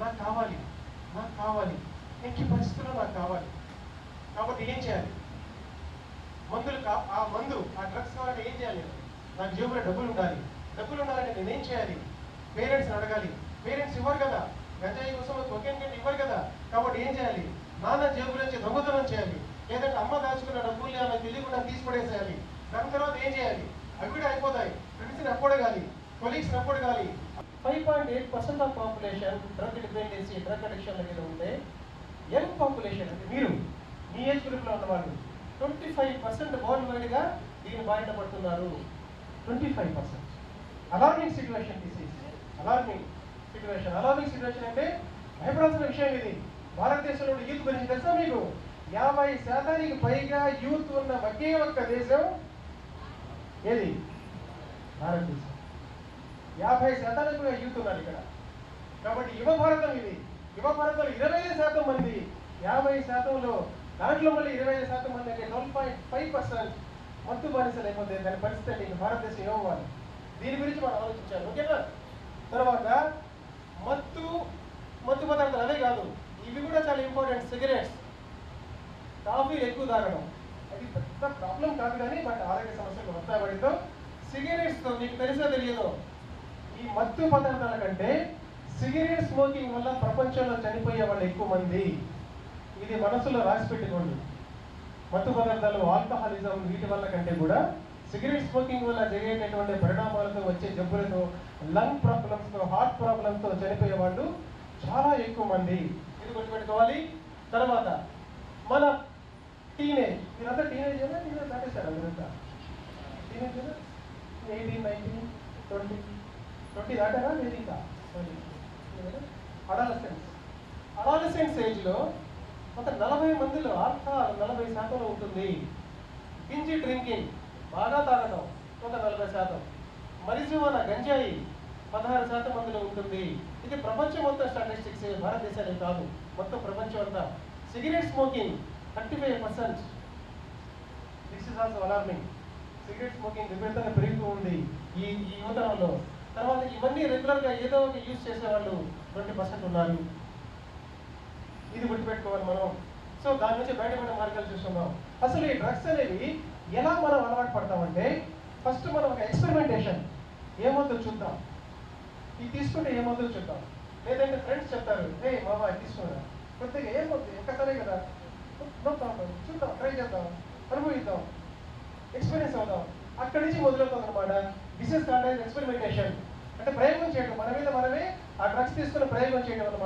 నాకు కావాలి. నాకు కావాలి. ఎట్టి పరిస్థితుల్లో నాకు కావాలి. కాబట్టి ఏం చేయాలి? మందులు కా ఆ మందు ఆ డ్రగ్స్ కావాలంటే ఏం చేయాలి? నాకు జేబులో డబ్బులు ఉండాలి డబ్బులు ఉండాలంటే నేనేం చేయాలి? పేరెంట్స్ని అడగాలి. పేరెంట్స్ ఇవ్వరు కదా. గంజాయి కోసం కొకేన్ కంటే ఇవ్వరు కదా. కాబట్టి ఏం చేయాలి? నాన్న జేబులో నుంచి దొంగతనం చేయాలి. లేదంటే అమ్మ దాచుకున్న డబ్బులు ఆమె తెలియకుండా తీసి దాని తర్వాత ఏం చేయాలి? అవి కూడా అయిపోతాయి. ఫ్రెండ్స్ని అప్పడగాలి. కొలీగ్స్ని కాలి five point eight percent of population drug dependency drug అడిక్షన్ల మీద ఉంటే యంగ్ పాపులేషన్ అంటే మీరు మీ ఏజ్ గ్రూప్లో ఉన్నవాళ్ళు ట్వంటీ ఫైవ్ పర్సెంట్ వరల్డ్ వైడ్గా దీన్ని బారిన పడుతున్నారు. Twenty five percent alarming situation this is alarming situation alarming situation అంటే భయపడాల్సిన విషయం ఇది. భారతదేశంలో యూత్ గురించి తెలుసా మీకు? యాభై శాతానికి పైగా యూత్ ఉన్న ఒకే ఒక్క దేశం ఏది? భారతదేశం. యాభై శాతానికి పైగా యూత్ ఇక్కడ. కాబట్టి యువ భారతం ఇది. యువ భారతంలో ఇరవై ఐదు శాతం మంది యాభై శాతంలో దాంట్లో మళ్ళీ ఇరవై ఐదు శాతం మంది అంటే ట్వెల్వ్ పాయింట్ ఫైవ్ పర్సెంట్ మత్తు బానిసలు అయిపోతే దాని పరిస్థితి అంటే భారతదేశం ఏమవ్వాలి దీని గురించి మనం ఆలోచించాలి ఓకేనా తర్వాత మత్తు మత్తు పదార్థాలు అవే కాదు. ఇవి కూడా చాలా ఇంపార్టెంట్ సిగరెట్స్ కాఫీ ఎక్కువ తాగడం. అది పెద్ద ప్రాబ్లం కాదు కానీ బట్ ఆరోగ్య సమస్యలు వస్తాయి. సిగరెట్స్తో మీకు తెలిసో తెలియదు ఈ మత్తు పదార్థాల కంటే సిగరెట్ స్మోకింగ్ వల్ల ప్రపంచంలో చనిపోయే వాళ్ళు ఎక్కువ మంది. ఇది మనసులో రాసి పెట్టుకోండి. మత్తు పదార్థాలు ఆల్కహాలిజం వీటి వల్ల కంటే కూడా సిగరెట్ స్మోకింగ్ వల్ల జరిగేటటువంటి పరిణామాలతో వచ్చే జబ్బులతో లంగ్ ప్రాబ్లమ్స్తో హార్ట్ ప్రాబ్లమ్స్తో చనిపోయే వాళ్ళు చాలా ఎక్కువ మంది. ఇది గుర్తుపెట్టుకోవాలి. తర్వాత మన టీనేజ్ మీరంతా టీనేజ్ అయినా టీనేజ్ దాటేశారు? మీరంతా? Teenage eighteen nineteen twenty twenty దాటారా లేదు ఇంకా అడాలసెన్స్ అడాలసెన్స్ ఏజ్లో ఒక నలభై మందిలో ఆల్కహాల్ నలభై శాతంలో ఉంటుంది. గింజి డ్రింకింగ్ బాగా తాగడం ఒక నలభై శాతం. మరిజువన గంజాయి పదహారు శాతం మందిలో ఉంటుంది. ఇది ప్రపంచం మొత్తం స్టాటిస్టిక్స్ భారతదేశానికి కాదు. మొత్తం ప్రపంచం అంతా. Cigarette smoking thirty five percent this is also alarming cigarette smoking విపరీతంగా పెరుగుతూ ఉంది. ఈ ఈ యువతరంలో తర్వాత ఇవన్నీ రెగ్యులర్గా ఏదో ఒక యూజ్ చేసేవాళ్ళు ట్వంటీ పర్సెంట్ ఉన్నారు. ఇది గుర్తుపెట్టుకోవాలి మనం. సో దాని నుంచి బయటపడే మార్గాలు చూస్తున్నాం. అసలు ఈ డ్రగ్స్ అనేవి ఎలా మనం అలవాటు పడతామంటే ఫస్ట్ మనం ఒక ఎక్స్పెరిమెంటేషన్ ఏమవుతుందో చూద్దాం. ఇది తీసుకుంటే ఏమవుతుందో చూద్దాం. లేదంటే ఫ్రెండ్స్ చెప్తారు ఏ మామ అది తీసుకున్నా కొద్దిగా ఏమవుతుంది ఒక్కసారే కదా. ప్రాబ్లం చూద్దాం ట్రై చేద్దాం అనుభవిద్దాం. ఎక్స్పీరియన్స్ అవుదాం. అక్కడి నుంచి మొదలవుతుంది అనమాట దిస్ ఇస్ కాల్డ్ ఎక్స్పెరిమెంటేషన్ అంటే ప్రయోగం చేయడం. మన మీద మనమే ఆ డ్రగ్స్ తీసుకుని ప్రయోగం చేయడం అనమాట